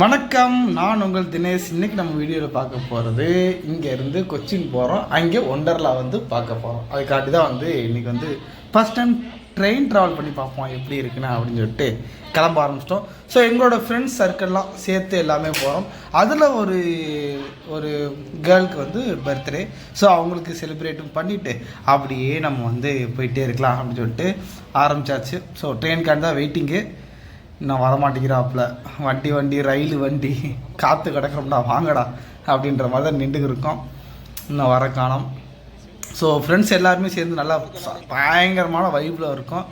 வணக்கம் நான் உங்கள் தினேஷ். இன்றைக்கி நம்ம வீடியோவில் பார்க்க போகிறது இங்கேருந்து கொச்சின் போகிறோம் அங்கே ஒண்டர்லா வந்து பார்க்க போகிறோம் அதுக்காட்டி தான் வந்து இன்றைக்கி வந்து ஃபஸ்ட் டைம் ட்ரெயின் ட்ராவல் பண்ணி பார்ப்போம். எப்படி இருக்குன்னு அப்படின்னு சொல்லிட்டு கிளம்ப ஆரம்பிச்சிட்டோம். ஸோ எங்களோட ஃப்ரெண்ட்ஸ் சர்க்கிள்லாம் சேர்த்து எல்லாமே போகிறோம் அதில் ஒரு ஒரு கேர்ளுக்கு வந்து பர்த்டே ஸோ அவங்களுக்கு செலிப்ரேட்டும் பண்ணிவிட்டு அப்படியே நம்ம வந்து போயிட்டே இருக்கலாம் அப்படின்னு சொல்லிட்டு ஆரம்பிச்சாச்சு. ஸோ ட்ரெயின்காண்டி தான் வெயிட்டிங்கு இன்னும் வரமாட்டேங்கிறாப்புல வண்டி வண்டி ரயில் வண்டி. காற்று கிடக்கிறோம்டா வாங்கடா அப்படின்ற மாதிரி தான் நின்றுக்கு இருக்கோம். இன்னும் வர காணோம் ஸோ ஃப்ரெண்ட்ஸ் எல்லாருமே சேர்ந்து நல்லா பயங்கரமான வைப்பில் இருக்கும்.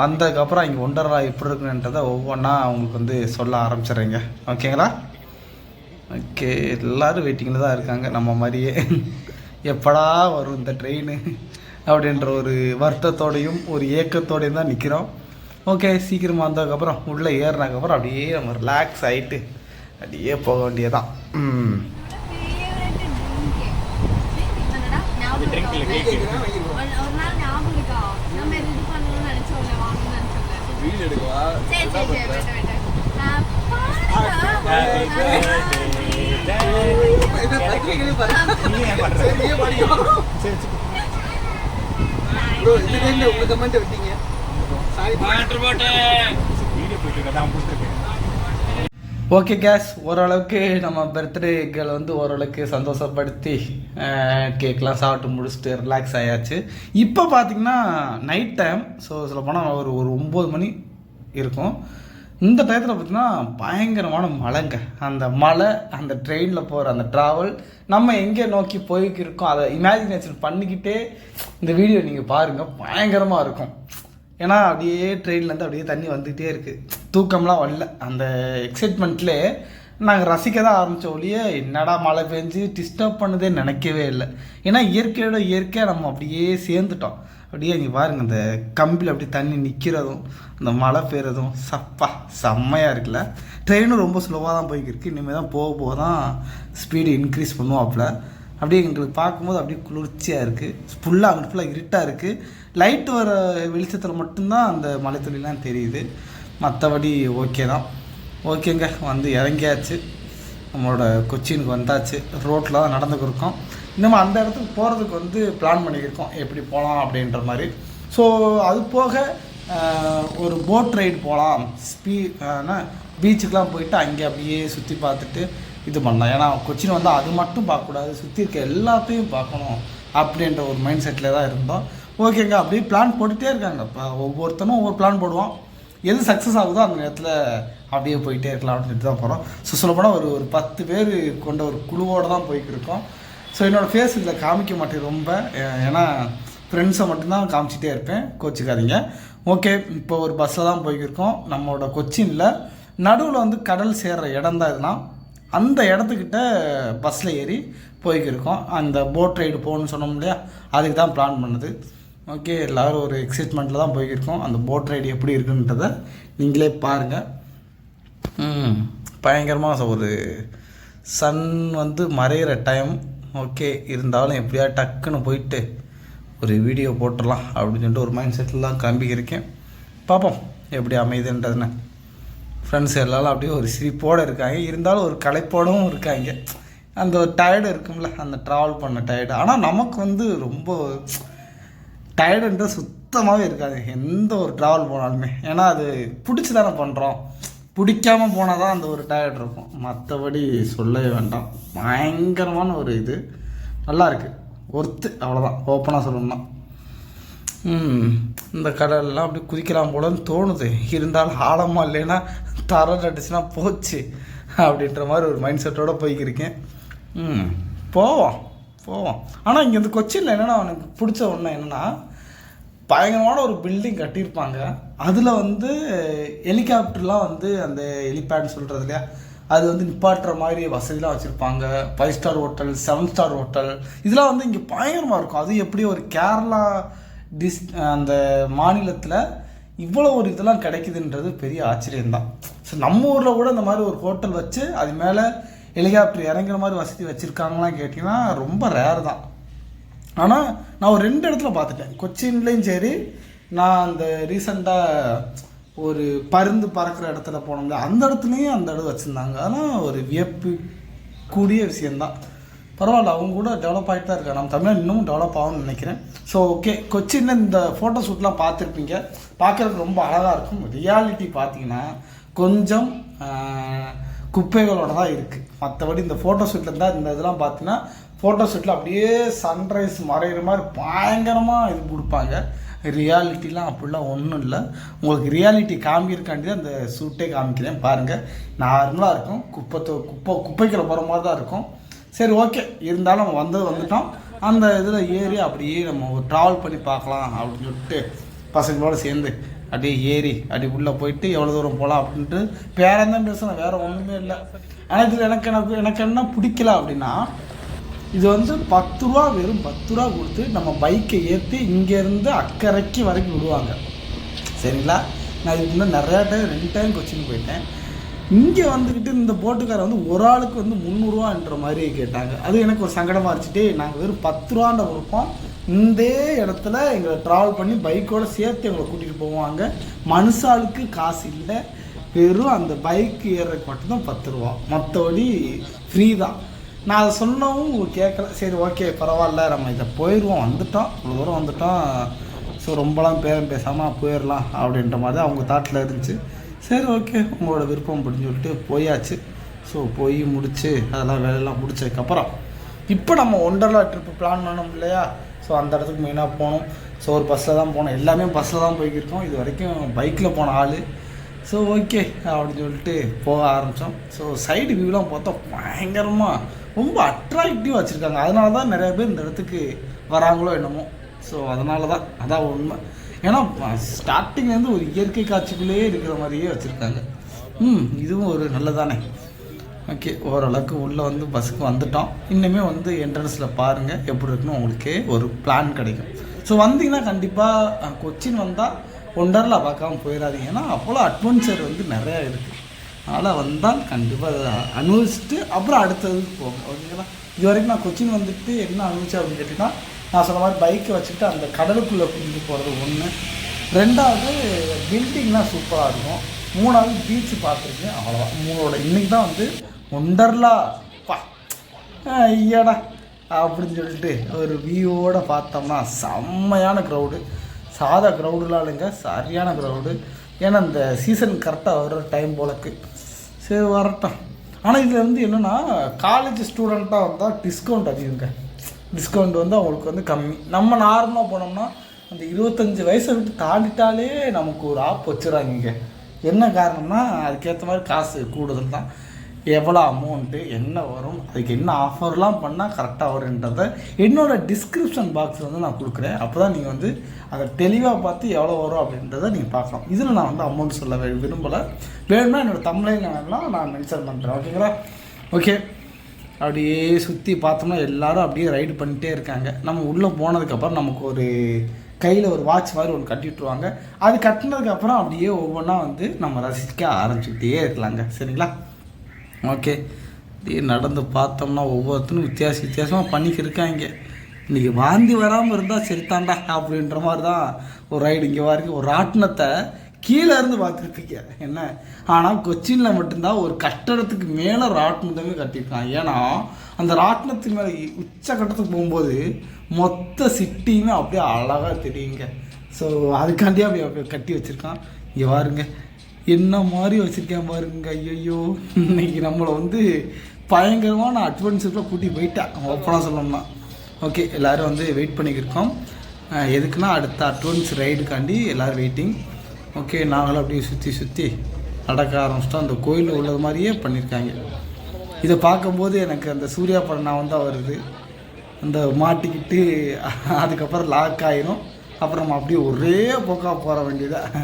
வந்ததுக்கப்புறம் இங்கே ஒன்றரை எப்படி இருக்குன்றதை ஒவ்வொன்றா அவங்களுக்கு வந்து சொல்ல ஆரம்பிச்சிடுறேங்க. ஓகேங்களா? ஓகே எல்லோரும் வெயிட்டிங்கில் தான் இருக்காங்க. நம்ம மாதிரியே எப்படா வரும் இந்த ட்ரெயின் அப்படின்ற ஒரு வருத்தத்தோடையும் ஒரு ஏக்கத்தோடையும் தான் நிற்கிறோம் ஓகே சீக்கிரமாக வந்ததுக்கப்புறம் உள்ளே ஏறினதுக்கப்புறம் அப்படியே நம்ம ரிலாக்ஸ் ஆகிட்டு அப்படியே போக வேண்டியதான் ம். ஒரு நாள் ஞாபகம் இருக்கா நம்ம இது பண்ணணும்னு நினைச்சோம்ல வாங்கணும்னு நினைச்சோம்ல வீடு எடுக்கவா சரி சரி சரி வேண்டாம் வேண்டாம் இது பத்திரிக்கையிலே பாருங்க. சரியே படிக்கும். Bro, இதுல என்ன? உங்க comment விட்டீங்க? ஓகே கேஸ் ஓரளவுக்கு நம்ம பர்த்டே கேர்ள் வந்து ஓரளவுக்கு சந்தோஷப்படுத்தி கேக்லாம் சாப்பிட்டு முடிச்சுட்டு ரிலாக்ஸ் ஆயாச்சு. இப்போ பார்த்தீங்கன்னா நைட் டைம் ஸோ சில போனால் ஒரு ஒரு ஒம்பது மணி இருக்கும். இந்த டயத்தில் பார்த்தீங்கன்னா பயங்கரமான மழைங்க. அந்த மழை அந்த ட்ரெயினில் போகிற அந்த ட்ராவல் நம்ம எங்கே நோக்கி போய்க்கிருக்கோம் அதை இமேஜினேஷன் பண்ணிக்கிட்டே இந்த வீடியோ நீங்கள் பாருங்கள் பயங்கரமாக இருக்கும். ஏன்னா அப்படியே ட்ரெயின்லேருந்து அப்படியே தண்ணி வந்துகிட்டே இருக்குது தூக்கம்லாம் வரல. அந்த எக்ஸைட்மெண்ட்லே நாங்கள் ரசிக்க தான் ஆரம்பித்தோம் ஒழிய என்னடா மழை பெஞ்சு டிஸ்டர்ப் பண்ணுதே நினைக்கவே இல்லை. ஏன்னா இயற்கையோட இயற்கையாக நம்ம அப்படியே சேர்ந்துட்டோம். அப்படியே இங்கே பாருங்க இந்த கம்பியில் அப்படியே தண்ணி நிற்கிறதும் அந்த மழை பெய்கிறதும் சப்பா செம்மையாக இருக்குல்ல. ட்ரெயினும் ரொம்ப ஸ்லோவாக தான் போய்க்கிருக்கு இனிமேல் தான் போக போக தான் ஸ்பீடு இன்க்ரீஸ் பண்ணுவாப்புல அப்படியே எங்களுக்கு பார்க்கும்போது அப்படியே குளிர்ச்சியாக இருக்குது ஃபுல்லாக அங்கிட்டு ஃபுல்லாக இருட்டாக இருக்குது லைட் வர வெளிச்சத்தில் மட்டும்தான் அந்த மலைத்துளிலாம் தெரியுது. மற்றபடி ஓகே தான். ஓகேங்க வந்து இறங்கியாச்சு. நம்மளோட கொச்சினுக்கு வந்தாச்சு. ரோட்டில் தான் நடந்துக்கிருக்கோம் இன்னும் அந்த இடத்துக்கு போகிறதுக்கு வந்து பிளான் பண்ணியிருக்கோம். எப்படி போகலாம் அப்படின்ற மாதிரி. ஸோ அது போக ஒரு போட் ரைடு போகலாம். ஸ்பீ பீச்சுக்கெலாம் போயிட்டு அங்கே அப்படியே சுற்றி பார்த்துட்டு இது பண்ணலாம். ஏன்னா கொச்சின் வந்தால் அது மட்டும் பார்க்கக்கூடாது. சுற்றி இருக்க எல்லாத்தையும் பார்க்கணும் அப்படின்ற ஒரு மைண்ட் செட்டில் தான் இருந்தோம். ஓகேங்க அப்படியே பிளான் போட்டுகிட்டே இருக்காங்க. இப்போ ஒவ்வொருத்தனும் ஒவ்வொரு பிளான் போடுவோம். எது சக்ஸஸ் ஆகுதோ அந்த நேரத்தில் அப்படியே போயிட்டே இருக்கலாம் அப்படின்னு சொல்லிட்டு தான் போகிறோம் ஸோ சொல்லப்போனால் ஒரு ஒரு பத்து பேர் கொண்ட ஒரு குழுவோடு தான் போய்க்கிருக்கோம் ஸோ என்னோடய ஃபேஸ் இதில் காமிக்க மாட்டேன் ரொம்ப. ஏன்னா ஃப்ரெண்ட்ஸை மட்டும்தான் காமிச்சிட்டே இருப்பேன். கோச்சிக்காதீங்க. ஓகே இப்போ ஒரு பஸ்ஸில் தான் போய்க்கிருக்கோம் நம்மளோட கொச்சினில் நடுவில் வந்து கடல் சேர்கிற இடம் தான் இதெல்லாம் அந்த இடத்துக்கிட்ட பஸ்ஸில் ஏறி போய்க்கிருக்கோம் அந்த போட் ரைடு போகணும்னு சொன்னோம் இல்லையா? அதுக்கு தான் பிளான் பண்ணுது. ஓகே எல்லோரும் ஒரு எக்ஸைட்மெண்ட்டில் தான் போயிருக்கோம். அந்த போட் ரைடு எப்படி இருக்குன்றதை நீங்களே பாருங்கள் பயங்கரமாக ஒரு சன் வந்து மறையிற டைம் ஓகே இருந்தாலும் எப்படியா டக்குன்னு போயிட்டு ஒரு வீடியோ போட்டுடலாம் அப்படின்னு சொல்லிட்டு ஒரு மைண்ட் செட்டில் தான் கிளம்பிக்கிருக்கேன் பார்ப்போம் எப்படி அமையுதுன்றதுன்னு. ஃப்ரெண்ட்ஸ் எல்லாரும் அப்படியே ஒரு சிரிப்போடு இருக்காங்க. இருந்தாலும் ஒரு களைப்போடவும் இருக்காங்க. அந்த ஒரு டயர்டு இருக்கும்ல அந்த ட்ராவல் பண்ண டயர்டு ஆனால் நமக்கு வந்து ரொம்ப டயர்டுன்றது சுத்தமாகவே இருக்காது. எந்த ஒரு ட்ராவல் போனாலுமே. ஏன்னா அது பிடிச்சி தானே பண்ணுறோம் பிடிக்காம போனால் தான் அந்த ஒரு டயர்ட் இருக்கும். மற்றபடி சொல்லவே வேண்டாம். பயங்கரமான ஒரு இது. நல்லாயிருக்கு ஒர்த்து அவ்வளோதான் ஓப்பனாக சொல்லணும்னா. இந்த கடல்லாம் அப்படி குதிக்கலாம் போலன்னு தோணுது. இருந்தாலும் ஆழமாக இல்லைன்னா தர அடிச்சுன்னா போச்சு. அப்படின்ற மாதிரி ஒரு மைண்ட் செட்டோடு போய்க்கிருக்கேன். ம் போவோம். போவோம். ஆனால் இங்கே இந்த கொச்சியில் என்னென்னா அவனுக்கு பிடிச்ச ஒன்று என்னென்னா பயங்கரமான ஒரு பில்டிங் கட்டியிருப்பாங்க. அதில் வந்து ஹெலிகாப்டர்லாம் வந்து அந்த ஹெலிபேட்னு சொல்கிறது இல்லையா? அது வந்து நிப்பாட்டுற மாதிரி வசதிலாம் வச்சுருப்பாங்க. Five star hotel seven star hotel இதெல்லாம் வந்து இங்கே பயங்கரமாக இருக்கும். அது எப்படி ஒரு கேரளா டிஸ் அந்த மாநிலத்தில் இவ்வளோ ஒரு இதெல்லாம் கிடைக்குதுன்றது பெரிய ஆச்சரியம்தான். ஸோ நம்ம ஊரில் கூட இந்த மாதிரி ஒரு ஹோட்டல் வச்சு அது மேலே ஹெலிகாப்டர் இறங்குற மாதிரி வசதி வச்சுருக்காங்களாம் கேட்டிங்கன்னா ரொம்ப ரேர் தான். ஆனால் நான் ஒரு ரெண்டு இடத்துல பார்த்துட்டேன். கொச்சின்லேயும் சரி நான் அந்த ரீசெண்டாக ஒரு பருந்து பறக்கிற இடத்துல போனோம்ல அந்த இடத்துலையும் அந்த இடம் வச்சுருந்தாங்க. ஆனால் ஒரு வியப்பு கூடிய விஷயந்தான் பரவாயில்ல அவங்க கூட டெவலப் ஆகிட்டு தான் இருக்காங்க. நம்ம தமிழ் இன்னமும் டெவலப் ஆகும்னு நினைக்கிறேன். ஸோ ஓகே கொச்சினில் இந்த ஃபோட்டோ ஷூட்லாம் பார்த்துருப்பீங்க. பார்க்குறதுக்கு ரொம்ப அழகாக இருக்கும். ரியாலிட்டி பார்த்தீங்கன்னா கொஞ்சம் குப்பைகளோட தான் இருக்குது மற்றபடி இந்த ஃபோட்டோ ஷூட்டில் இருந்தால் இந்த இதெல்லாம் பார்த்தீங்கன்னா ஃபோட்டோ ஷூட்டில் அப்படியே சன்ரைஸ் மறையிற மாதிரி பயங்கரமாக இது கொடுப்பாங்க. ரியாலிட்டிலாம் அப்படிலாம் ஒன்றும் இல்லை. உங்களுக்கு ரியாலிட்டி காமிக்கிறக்காண்டி தான் அந்த ஷூட்டே காமிக்கிறேன். பாருங்கள் நார்மலாக இருக்கும். குப்பை குப்பை குப்பைக்குள்ள போகிற மாதிரி தான் இருக்கும். சரி ஓகே இருந்தாலும் நம்ம வந்தது வந்துட்டோம். அந்த இதில் ஏறி அப்படியே நம்ம ட்ராவல் பண்ணி பார்க்கலாம் அப்படின்னு சொல்லிட்டு பசங்களோடு சேர்ந்து அப்படியே ஏறி அப்படி உள்ளே போயிட்டு எவ்வளோ தூரம் போகலாம் அப்படின்ட்டு பேரந்தான் பேசணும் வேறு ஒன்றுமே இல்லை. ஆனால் இதில் எனக்கு எனக்கு எனக்கு என்ன பிடிக்கல அப்படின்னா இது வந்து பத்து ரூபா வெறும் பத்து ரூபா கொடுத்து நம்ம பைக்கை ஏற்றி இங்கேருந்து அக்கறைக்கு வரைக்கும் விடுவாங்க. சரிங்களா? நான் இதுக்கு முன்னாடி நிறையா டைம் ரெண்டு டைம் கொச்சின் போயிட்டேன். இங்கே வந்துக்கிட்டு இந்த போட்டுக்காரர் வந்து ஒரு ஆளுக்கு வந்து முந்நூறுவான்ற மாதிரி கேட்டாங்க. அது எனக்கு ஒரு சங்கடமாக இருந்துச்சுட்டே நாங்கள் வெறும் பத்து ரூபான்ற கொடுப்போம் இந்த இடத்துல எங்களை ட்ராவல் பண்ணி பைக்கோட சேர்த்து எங்களை கூட்டிகிட்டு போவாங்க. மனுஷாளுக்கு காசு இல்லை. வெறும் அந்த பைக் ஏறுறதுக்கு மட்டும்தான் பத்து ரூபா. மற்றபடி ஃப்ரீ தான். நான் அதை சொன்னவும் உங்களுக்கு கேட்கல. சரி ஓகே பரவாயில்ல நம்ம இதை போயிடுவோம் வந்துட்டோம். இவ்வளோ தூரம் வந்துட்டோம். ஸோ ரொம்பலாம் பேரம் பேசாமல் போயிடலாம் அப்படின்ற மாதிரி அவங்க தாட்டில் இருந்துச்சு. சரி ஓகே உங்களோட விருப்பம் அப்படின்னு சொல்லிட்டு போயாச்சு. ஸோ போய் முடிச்சு அதெல்லாம் வேலையெல்லாம் முடிச்சதுக்கப்புறம் இப்போ நம்ம ஒண்டர்லா ட்ரிப்பு பிளான் பண்ணோம் இல்லையா? ஸோ அந்த இடத்துக்கு மெயினாக போகணும். ஸோ ஒரு பஸ்ஸில் தான் போனோம் எல்லாமே பஸ்ஸில் தான் போய்க்கிருக்கோம். இது வரைக்கும் பைக்கில் போன ஆள். ஸோ ஓகே அப்படின்னு சொல்லிட்டு போக ஆரம்பித்தோம் ஸோ சைடு வியூலாம் பார்த்தா பயங்கரமாக ரொம்ப அட்ராக்டிவாக வச்சுருக்காங்க. அதனால தான் நிறைய பேர் இந்த இடத்துக்கு வராங்களோ என்னமோ. ஸோ அதனால தான் அதான் உண்மை. ஏன்னா ஸ்டார்டிங்லேருந்து ஒரு இயற்கை காட்சிக்குள்ளேயே இருக்கிற மாதிரியே வச்சுருக்காங்க. ம் இதுவும் ஒரு நல்லதானே. ஓகே ஓரளவுக்கு உள்ளே வந்து பஸ்ஸுக்கு வந்துட்டோம். இன்னுமே வந்து என்ட்ரன்ஸில் பாருங்கள் எப்படி இருக்குன்னு உங்களுக்கு ஒரு பிளான் கிடைக்கும். ஸோ வந்தீங்கன்னா கண்டிப்பாக கொச்சின் வந்தால் ஒண்டர்லா பார்க்காம போயிடாதீங்க. ஏன்னா அப்போலாம் அட்வென்ச்சர் வந்து நிறையா இருக்குது அதனால் வந்தால் கண்டிப்பாக அதை அனுபவிச்சுட்டு அப்புறம் அடுத்ததுக்கு போகும். ஓகேங்களா? இது வரைக்கும் நான் கொச்சின் வந்துட்டு என்ன அனுபவிச்சேன் அப்படின்னு கேட்டிங்கன்னா நான் சொன்ன மாதிரி பைக்கை வச்சுட்டு அந்த கடலுக்குள்ளே குடிஞ்சு போகிறது ஒன்று ரெண்டாவது பில்டிங்லாம் சூப்பராக இருக்கும். மூணாவது பீச்சு பார்த்துருக்கேன். அவ்வளோதான் மூணோட இன்னைக்கு தான் வந்து ஒண்டர்லா பா ஐயாடா அப்படின்னு சொல்லிட்டு ஒரு வியூவோடு பார்த்தோம்னா செம்மையான க்ரௌடு சாதா க்ரௌடுலாம் இல்லைங்க சரியான க்ரௌடு ஏன்னா இந்த சீசன் கரெக்டாக வர்ற டைம் போலக்கு. சரி வரட்டும் ஆனால் இதில் வந்து என்னென்னா காலேஜ் ஸ்டூடெண்ட்டாக வந்தால் டிஸ்கவுண்ட் அதிகங்க. டிஸ்கவுண்ட் வந்து அவங்களுக்கு வந்து கம்மி. நம்ம நார்மலாக போனோம்னா அந்த இருபத்தஞ்சி வயசை விட்டு தாண்டிட்டாலே நமக்கு ஒரு ஆப் வச்சுறாங்க இங்கே என்ன காரணம்னா அதுக்கேற்ற மாதிரி காசு கூடுதல் தான். எவ்வளோ அமௌண்ட்டு என்ன வரும் அதுக்கு என்ன ஆஃபர்லாம் பண்ணால் கரெக்டாக வருன்றதை என்னோட டிஸ்கிரிப்ஷன் பாக்ஸ் வந்து நான் கொடுக்குறேன். அப்போ தான் நீங்கள் வந்து அதை தெளிவாக பார்த்து எவ்வளோ வரும் அப்படின்றத நீங்கள் பார்க்கலாம். இதில் நான் வந்து அமௌண்ட் சொல்ல விரும்பலை. வேணும்னா என்னோடய தமிழில் வேணாம் நான் மென்ஷன் பண்ணுறேன் ஓகேங்களா ஓகே அப்படியே சுற்றி பார்த்தோம்னா எல்லாரும் அப்படியே ரைடு பண்ணிகிட்டே இருக்காங்க. நம்ம உள்ளே போனதுக்கப்புறம் நமக்கு ஒரு கையில் ஒரு வாட்ச் மாதிரி ஒன்று கட்டி விட்ருவாங்க அது கட்டினதுக்கப்புறம் அப்படியே ஒவ்வொன்றா வந்து நம்ம ரசிக்க ஆரம்பிச்சுக்கிட்டே இருக்கலாங்க. சரிங்களா? ஓகே. அப்படியே நடந்து பார்த்தோம்னா ஒவ்வொருத்தரும் வித்தியாச வித்தியாசமாக பண்ணிக்கிருக்காங்க இன்றைக்கி வாந்தி வராமல் இருந்தால் சரித்தாண்டா அப்படின்ற மாதிரி தான் ஒரு ரைடு இங்கே வரைக்கும் ஒரு ஆட்டினத்தை கீழே இருந்து பார்த்துருப்பீங்க. என்ன? ஆனால் கொச்சினில் மட்டும்தான் ஒரு கட்டடத்துக்கு மேலே ராட்டினத்தவே கட்டியிருக்காங்க. ஏன்னா அந்த ராட்டினத்துக்கு மேலே உச்ச கட்டத்துக்கு போகும்போது மொத்த சிட்டியுமே அப்படியே அழகாக தெரியுங்க. ஸோ அதுக்காண்டியே அப்படி அப்படியே கட்டி வச்சுருக்கான். இங்கே பாருங்க என்ன மாதிரி வச்சுருக்கேன் பாருங்க ஐயோ இன்னைக்கு நம்மளை வந்து பயங்கரமான அட்வென்ச்சரில் கூட்டி போயிட்டேன் ஓப்பனாக சொல்லணும்னா. ஓகே எல்லோரும் வந்து வெயிட் பண்ணிக்கிருக்கோம். எதுக்குன்னா அடுத்த அட்வென்ச் ரைடுக்காண்டி எல்லோரும் வெயிட்டிங் ஓகே நாங்களும் அப்படியே சுற்றி சுற்றி நடக்க ஆரம்பிச்சிட்டோம். அந்த கோயிலில் உள்ளது மாதிரியே பண்ணியிருக்காங்க இதை பார்க்கும்போது எனக்கு அந்த சூர்யா படம் நான் வந்து வருது அந்த மாட்டிக்கிட்டு அதுக்கப்புறம் லாக் ஆயிரும். அப்புறம் நம்ம அப்படியே ஒரே போக்காக போகிற வேண்டியதாக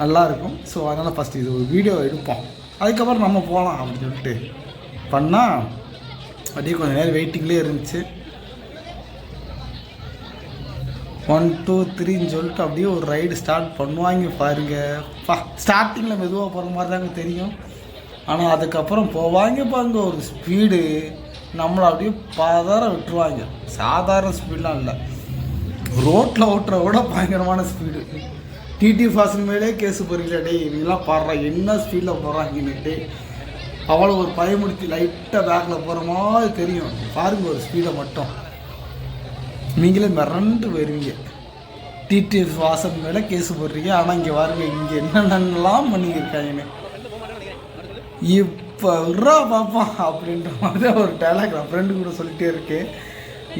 நல்லாயிருக்கும். ஸோ அதனால் ஃபஸ்ட்டு இது ஒரு வீடியோ எடுப்போம். அதுக்கப்புறம் நம்ம போகலாம் அப்படின்னு சொல்லிட்டு. பண்ணால் அப்படியே கொஞ்சம் நேரம் வெயிட்டிங்லேயே இருந்துச்சு. ஒன் டூ த்ரீன்னு சொல்லிட்டு அப்படியே ஒரு ரைடு ஸ்டார்ட் பண்ணுவாங்க பாருங்க. பா ஸ்டார்டிங்கில் மெதுவாக போகிற மாதிரி தாங்க தெரியும். ஆனால் அதுக்கப்புறம் போவாங்க பாருங்க ஒரு ஸ்பீடு நம்மளை அப்படியே பாதார விட்டுருவாங்க. சாதாரண ஸ்பீட்லாம் இல்லை. ரோட்டில் ஓட்டுற விட பயங்கரமான ஸ்பீடு டிடி ஃபாசன் மேலே கேஸு போறீங்களா டேய் இவங்கெல்லாம் பாடுறா என்ன ஸ்பீடில் போடுறாங்கன்னுட்டு அவ்வளோ ஒரு பயமுடுத்தி லைட்டாக பேக்கில் போகிற மாதிரி தெரியும். பாருங்க ஒரு ஸ்பீடை மட்டும். நீங்களே மிரண்டு வருவீங்க டிடிஎஃப் வாசன் மேலே கேஸு போடுறீங்க ஆனால் இங்கே பாருங்க இங்கே என்னென்னலாம் பண்ணியிருக்காங்கன்னு. இப்போ விட்றா பாப்பா அப்படின்ற மாதிரி ஒரு டைலாக் நான் ஃப்ரெண்டு கூட சொல்லிகிட்டே இருக்கேன்.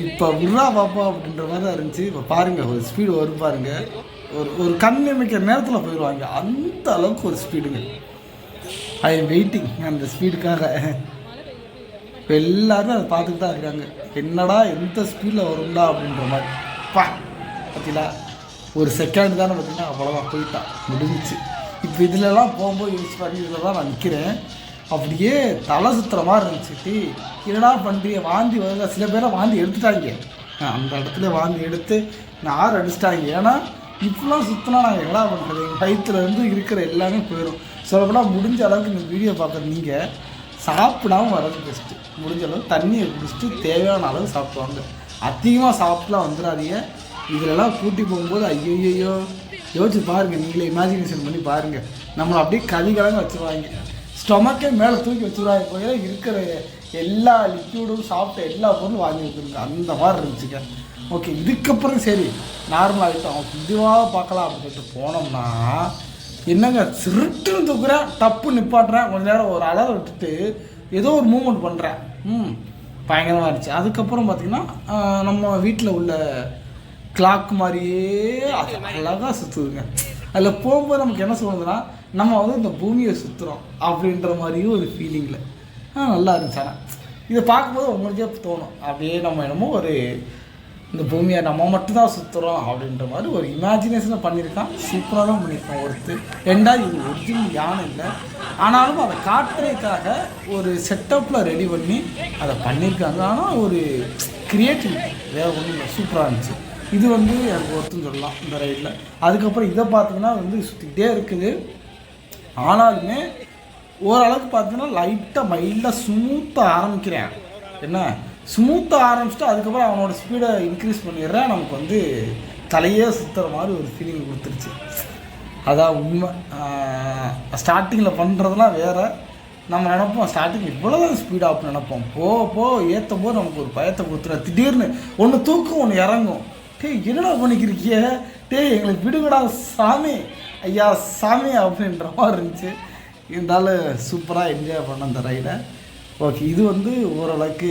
இப்போ விட்றா பாப்பா அப்படின்ற மாதிரி தான் இருந்துச்சு. இப்போ பாருங்கள் ஒரு ஸ்பீடு வரும் பாருங்க. ஒரு ஒரு கண் அமைக்கிற நேரத்தில் போயிடுவாங்க. அந்த அளவுக்கு ஒரு ஸ்பீடுங்க ஐ எம் வெயிட்டிங் அந்த ஸ்பீடுக்காக இப்போ எல்லாருமே அதை பார்த்துட்டு தான் இருக்காங்க. என்னடா எந்த ஸ்பீடில் வரும்டா அப்படின்ற மாதிரி. பா பார்த்தீங்களா ஒரு செகண்ட் தானே பார்த்தீங்கன்னா அவ்வளோதான் போயிட்டான் முடிஞ்சிச்சு. இப்போ இதுலலாம் போகும்போது யூஸ் பண்ணி இதில் தான் நான் நிற்கிறேன் அப்படியே தலை சுத்துற மாதிரி இருந்துச்சு. என்னடா பண்ணுறிய வாந்தி வருதா சில பேரை வாந்தி எடுத்துட்டாங்க. அந்த இடத்துல வாந்தி எடுத்து நார் அடிச்சிட்டாங்க. ஏன்னா இப்படிலாம் சுற்றினா நாங்கள் என்ன பண்ணுறது எங்கள் வயிற்றுலேருந்து இருக்கிற எல்லாமே போயிடும் சொல்லப்போனால் முடிஞ்ச அளவுக்கு இந்த வீடியோ பார்க்குற நீங்கள் சாப்பிடாம வர்றது பெஸ்ட்டு முடிஞ்ச அளவுக்கு தண்ணியை குடிச்சிட்டு தேவையான அளவு சாப்பிடுவாங்க. அதிகமாக சாப்பிட்டுலாம் வந்துடாதீங்க. இதிலெல்லாம் கூட்டி போகும்போது ஐயோ யோசிச்சு பாருங்கள் நீங்களே இமேஜினேஷன் பண்ணி பாருங்கள் நம்மளை அப்படியே கதிகலங்க வச்சுருவாங்க. ஸ்டொமக்கே மேலே தூக்கி வச்சுருவாங்க போய் இருக்கிற எல்லா லிக்யூடும் சாப்பிட்ட எல்லா பொருளும் வாங்கி வச்சுருங்க அந்த மாதிரி இருந்துச்சுங்க. ஓகே இதுக்கப்புறம் சரி நார்மல் ஆகிட்டோம் இதுவாக பார்க்கலாம் அப்படின்னு சொல்லிட்டு போனோம்னா என்னங்க சிருட்டுன்னு தூக்குறேன் டப்பு நிப்பாட்டுறேன் கொஞ்ச நேரம் ஒரு அளவு விட்டுட்டு ஏதோ ஒரு மூமெண்ட் பண்ணுறேன் ம் பயங்கரமாக இருந்துச்சு. அதுக்கப்புறம் பார்த்தீங்கன்னா நம்ம வீட்டில் உள்ள கிளாக் மாதிரியே அது அழகாக சுற்றுதுங்க அதில் போகும்போது நமக்கு என்ன சொல்லுதுன்னா நம்ம வந்து இந்த பூமியை சுற்றுறோம் அப்படின்ற மாதிரியும் ஒரு ஃபீலிங்கில் நல்லா இருந்துச்சு. ஆனால் இதை பார்க்கும்போது உங்களுக்கே தோணும். அப்படியே நம்ம என்னமோ ஒரு இந்த பூமியை நம்ம மட்டும்தான் சுற்றுறோம் அப்படின்ற மாதிரி ஒரு இமேஜினேஷனை பண்ணியிருக்கான். சூப்பராக தான் பண்ணியிருக்கான் ஒருத்தர். ரெண்டா இது ஒரிஜினல் யானை இல்லை. ஆனாலும் அதை காட்டுறதுக்காக ஒரு செட்டப்பில் ரெடி பண்ணி அதை பண்ணியிருக்காங்க. ஆனால் ஒரு கிரியேட்டிவ் வேறு ஒன்றும் இல்லை. சூப்பராக இருந்துச்சு. இது வந்து எனக்கு ஒருத்தன் சொல்லலாம் இந்த ரைடில் அதுக்கப்புறம் இதை பார்த்தீங்கன்னா வந்து சுற்றிக்கிட்டே இருக்குது. ஆனாலுமே ஓரளவுக்கு பார்த்தீங்கன்னா லைட்டாக மைல்டாக ஸ்மூத்தாக ஆரம்பிக்கிறேன். என்ன? ஸ்மூத்தாக ஆரம்பிச்சுட்டு அதுக்கப்புறம் அவனோட ஸ்பீடை இன்க்ரீஸ் பண்ணிடுறேன். நமக்கு வந்து தலையே சுற்றுற மாதிரி ஒரு ஃபீலிங் கொடுத்துருச்சு. அதான் உண்மை. ஸ்டார்டிங்கில் பண்ணுறதுலாம் வேறு. நம்ம நினைப்போம் ஸ்டார்டிங் இவ்வளோதான் ஸ்பீட் ஆப் நினைப்போம். போ போ ஏற்றும் போது நமக்கு ஒரு பயத்தை கொடுத்துரு திடீர்னு ஒன்று தூக்கும் ஒன்று இறங்கும். டேய் என்னடா பண்ணிக்கிருக்கிய? டேய் எங்களுக்கு விடுங்கடா சாமி. ஐயா சாமி அப்படின்ற மாதிரி இருந்துச்சு. இருந்தாலும் சூப்பராக என்ஜாய் பண்ண அந்த ரைடை ஓகே இது வந்து ஓரளவுக்கு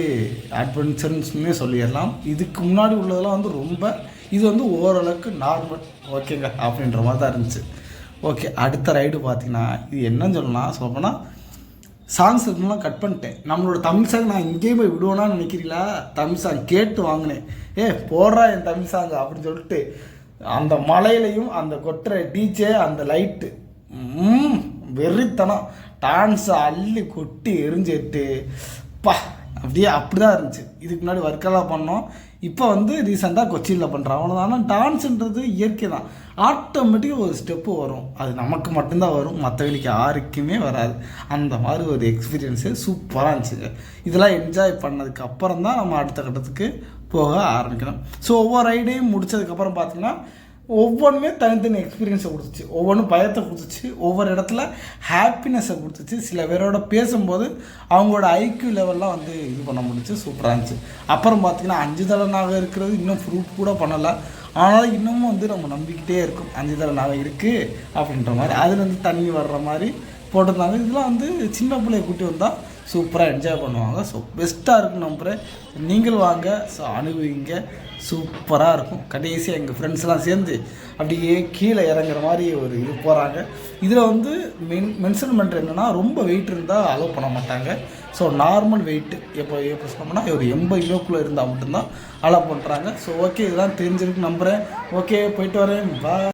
அட்வென்ச்சர்ஸ்னே சொல்லிடலாம். இதுக்கு முன்னாடி உள்ளதெல்லாம் வந்து ரொம்ப இது வந்து ஓரளவுக்கு நார்மல் ஓகேங்க அப்படின்ற மாதிரி தான் இருந்துச்சு. ஓகே அடுத்த ரைடு பார்த்தீங்கன்னா இது என்னன்னு சொல்லலாம். சொல்லப்போனால் சாங்ஸ் இதெல்லாம் கட் பண்ணிட்டேன். நம்மளோட தமிழ் சாங் நான் இங்கேயும் போய் விடுவேனான்னு நினைக்கிறீங்களா? தமிழ் சாங் கேட்டு வாங்கினேன். ஏ போடுறா என் தமிழ் சாங் அப்படின்னு சொல்லிட்டு அந்த மலையிலையும் அந்த கொட்டுற டீச்சே அந்த லைட்டு வெறித்தனம். டான்ஸை அள்ளி கொட்டி எரிஞ்சிட்டு பா அப்படியே அப்படி தான் இருந்துச்சு. இதுக்கு முன்னாடி ஒர்க்கெல்லாம் பண்ணோம். இப்போ வந்து ரீசெண்டாக கொச்சியில் பண்ணுறோம் அவ்வளோதான் ஆனால் டான்ஸுன்றது இயற்கை தான் ஆட்டோமேட்டிக்காக ஒரு ஸ்டெப்பு வரும். அது நமக்கு மட்டும்தான் வரும். மற்றவங்களுக்கு யாருக்குமே வராது. அந்த மாதிரி ஒரு எக்ஸ்பீரியன்ஸு சூப்பராக இருந்துச்சுங்க இதெல்லாம் என்ஜாய் பண்ணதுக்கு அப்புறம் தான் நம்ம அடுத்த கட்டத்துக்கு போக ஆரம்பிக்கணும். ஸோ ஒவ்வொரு ரைடையும் முடிச்சதுக்கப்புறம் பார்த்திங்கன்னா ஒவ்வொன்றுமே தனித்தனி எக்ஸ்பீரியன்ஸை கொடுத்துச்சு. ஒவ்வொன்றும் பயத்தை கொடுத்துச்சு. ஒவ்வொரு இடத்துல ஹாப்பினஸை கொடுத்துச்சு. சில பேரோட பேசும்போது அவங்களோட ஐக்யூ லெவல்லாம் வந்து இது பண்ண முடிஞ்சுச்சு சூப்பராக இருந்துச்சு. அப்புறம் பார்த்தீங்கன்னா அஞ்சு தலனாக இருக்கிறது இன்னும் ப்ரூஃப் கூட பண்ணலை. ஆனாலும் இன்னமும் வந்து நம்ம நம்பிக்கிட்டே இருக்கும். அஞ்சு தலனாக இருக்குது அப்படின்ற மாதிரி. அதுலேருந்து தண்ணி வர்ற மாதிரி போட்டிருந்தாங்க. இதெல்லாம் வந்து சின்ன பிள்ளைய கூட்டி வந்தால் சூப்பராக என்ஜாய் பண்ணுவாங்க. ஸோ பெஸ்ட்டாக இருக்கும் நம்புகிறேன் நீங்கள் வாங்க. ஸோ அனுபவிங்க சூப்பராக இருக்கும். கடைசியாக எங்கள் ஃப்ரெண்ட்ஸ்லாம் சேர்ந்து அப்படியே கீழே இறங்குற மாதிரி ஒரு இது போகிறாங்க இதில் வந்து மென் மென்ஷன் பண்ணுற என்னென்னா ரொம்ப வெயிட் இருந்தால் அலோவ் பண்ண மாட்டாங்க. ஸோ நார்மல் வெயிட்டு எப்போ எப்போ சொன்னோம்னா ஒரு எண்பது கிலோக்குள்ளே இருந்தால் மட்டும்தான் அலோவ் பண்ணுறாங்க ஸோ ஓகே இதெல்லாம் தெரிஞ்சிருக்கு நம்புகிறேன் ஓகே போயிட்டு வரேன். பா